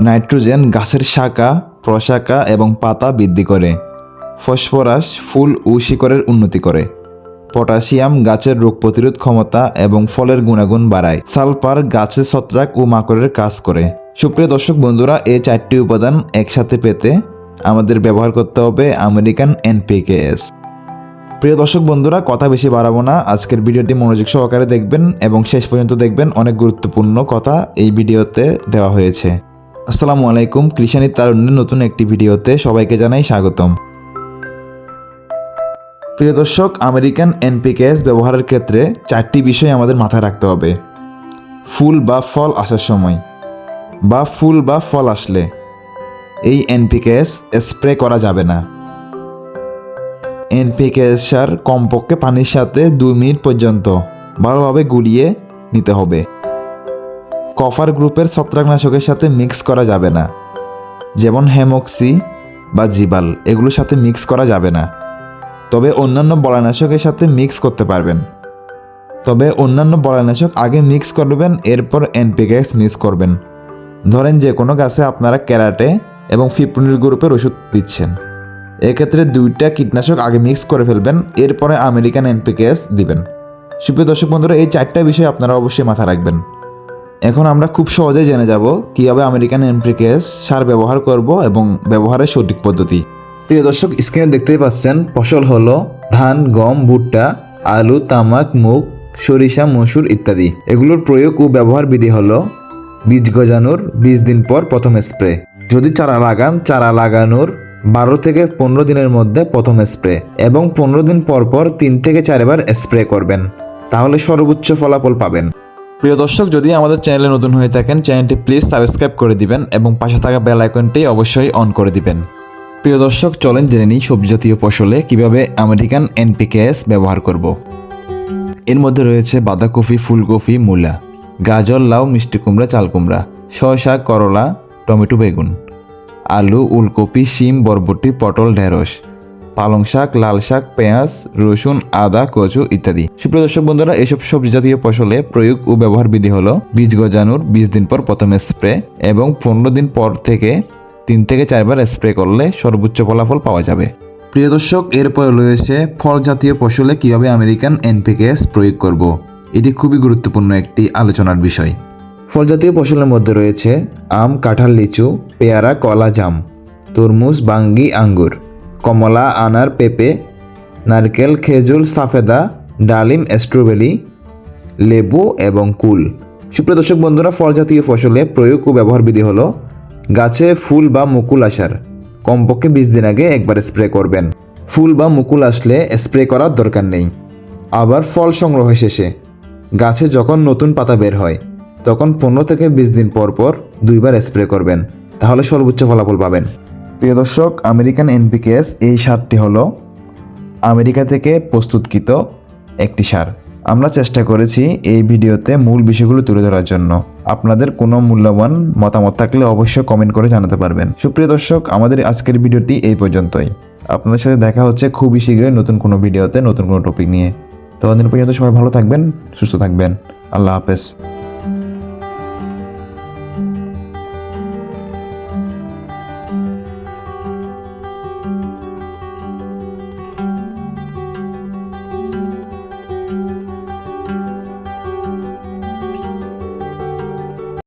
Nitrogen গাছের শাখা, প্রশাখা এবং পাতা বৃদ্ধি করে। ফসফরাস ফুল ও শিকড়ের উন্নতি করে। পটাশিয়াম গাছের রোগ প্রতিরোধ ক্ষমতা এবং ফলের গুণাগুণ বাড়ায়। সালফার গাছের ছত্রাক ও মাকড়ের কাজ করে। সুপ্রিয় দর্শক বন্ধুরা এই চারটি উপাদান একসাথে পেতে আমাদের ব্যবহার করতে হবে আমেরিকান এনপিকেএস। প্রিয় দর্শক বন্ধুরা, কথা বেশি বাড়াবো না। আজকের ভিডিওটি মনোযোগ সহকারে দেখবেন এবং শেষ পর্যন্ত দেখবেন। অনেক গুরুত্বপূর্ণ কথা এই ভিডিওতে দেওয়া হয়েছে। আসসালামু আলাইকুম কৃষানি তারুণ্যের নতুন একটি ভিডিওতে সবাইকে জানাই স্বাগতম। প্রিয় দর্শক, আমেরিকান এনপিকেএস ব্যবহারের ক্ষেত্রে চারটি বিষয় আমাদের মাথায় রাখতে হবে। ফুল বা ফল আসার সময়। বা ফুল বা ফল আসলে এই এনপিকেএস স্প্রে করা যাবে না। এনপিকেএস সার কমপক্ষে পানির সাথে দুই মিনিট পর্যন্ত ভালোভাবে গুলিয়ে নিতে হবে। কফার গ্রুপের ছত্রাকনাশকের সাথে মিক্স করা যাবে না। যেমন হেমক্সি বা জিবাল, এগুলোর সাথে মিক্স করা যাবে না। তবে অন্যান্য বলানাশকের সাথে মিক্স করতে পারবেন। তবে অন্যান্য বলানাশক আগে মিক্স করবেন, এরপর এনপিকেএস মিক্স করবেন। ধরেন যে কোনো গাছে আপনারা ক্যারাটে এবং ফিপ্রনিল গ্রুপের ওষুধ দিচ্ছেন। এক্ষেত্রে দুইটা কীটনাশক আগে মিক্স করে ফেলবেন, এরপরে আমেরিকান এনপিকেএস দিবেন। সুপ্রিয় দর্শক বন্ধুরা, এই চারটা বিষয় আপনারা অবশ্যই মাথা রাখবেন। এখন আমরা খুব সহজেই জেনে যাব কীভাবে আমেরিকান এনপিকেএস সার ব্যবহার করব এবং ব্যবহারের সঠিক পদ্ধতি। প্রিয় দর্শক স্ক্রিনে দেখতেই পাচ্ছেন, ফসল হলো ধান, গম, ভুট্টা, আলু, তামাক, মুগ, সরিষা, মসুর ইত্যাদি। এগুলোর প্রয়োগ ও ব্যবহার বিধি হলো বীজ গজানোর বিশ দিন পর প্রথম স্প্রে। যদি চারা লাগান, চারা লাগানোর বারো থেকে পনেরো দিনের মধ্যে প্রথম স্প্রে এবং পনেরো দিন পর পর তিন থেকে চারবার স্প্রে করবেন। তাহলে সর্বোচ্চ ফলাফল পাবেন। প্রিয় দর্শক, যদি আমাদের চ্যানেলে নতুন হয়ে থাকেন, চ্যানেলটি প্লিজ সাবস্ক্রাইব করে দিবেন এবং পাশে থাকা বেল আইকনটি অবশ্যই অন করে দিবেন। প্রিয় দর্শক, চলেন জেনে নিই সবজি জাতীয় ফসলে কীভাবে আমেরিকান এনপিকেএস ব্যবহার করব। এর মধ্যে রয়েছে বাঁধাকপি, ফুলকপি, মূলা, গাজর, লাউ, মিষ্টি কুমড়া, চাল কুমড়া, শসা, করলা, টমেটো, বেগুন, আলু, উলকপি, শিম, বরবটি, পটল, ঢেঁড়স পালং শাক, লাল শাক, পেঁয়াজ, রসুন, আদা, কচু ইত্যাদি। সুপ্রিয় দর্শক বন্ধুরা, এসব সবজি জাতীয় ফসলে প্রয়োগ ও ব্যবহার বিধি হলো বীজ গজানোর বিশ দিন পর প্রথমে স্প্রে এবং পনেরো দিন পর থেকে তিন থেকে চারবার স্প্রে করলে সর্বোচ্চ ফলাফল পাওয়া যাবে। প্রিয় দর্শক, এরপর রয়েছে ফল জাতীয় ফসলে কীভাবে আমেরিকান এনপিকেএস প্রয়োগ করব? এটি খুবই গুরুত্বপূর্ণ একটি আলোচনার বিষয়। ফল জাতীয় ফসলের মধ্যে রয়েছে আম, কাঁঠাল, লিচু, পেয়ারা, কলা, জাম, তরমুজ, বাঙ্গি, আঙ্গুর। কমলা, আনার পেঁপে, নারকেল, খেজুর, সাফেদা, ডালিম, স্ট্রবেরি, লেবু এবং কুল। সুপ্রিয় দর্শক বন্ধুরা, ফল জাতীয় ফসলে প্রয়োগ ও ব্যবহার বিধি হলো গাছে ফুল বা মুকুল আসার। কমপক্ষে বিশ দিন আগে একবার স্প্রে করবেন। ফুল বা মুকুল আসলে স্প্রে করার দরকার নেই। আবার ফল সংগ্রহ শেষে। গাছে যখন নতুন পাতা বের হয়, তখন পনেরো থেকে বিশ দিন পর পর দুইবার স্প্রে করবেন। তাহলে সর্বোচ্চ ফলাফল পাবেন। প্রিয় দর্শক, আমেরিকান এনপিকেএস এই সারটি হলো আমেরিকা থেকে প্রস্তুতকৃত একটি সার। আমরা চেষ্টা করেছি এই ভিডিওতে মূল বিষয়গুলো তুলে ধরার জন্য। আপনাদের কোনো মূল্যবান মতামত থাকলে অবশ্যই কমেন্ট করে জানাতে পারবেন। সুপ্রিয় দর্শক, আমাদের আজকের ভিডিওটি এই পর্যন্তই। আপনাদের সাথে দেখা হচ্ছে খুবই শীঘ্রই নতুন কোনো ভিডিওতে, নতুন কোনো টপিক নিয়ে। ততদিন পর্যন্ত সবাই ভালো থাকবেন, সুস্থ থাকবেন। আল্লাহ হাফেজ।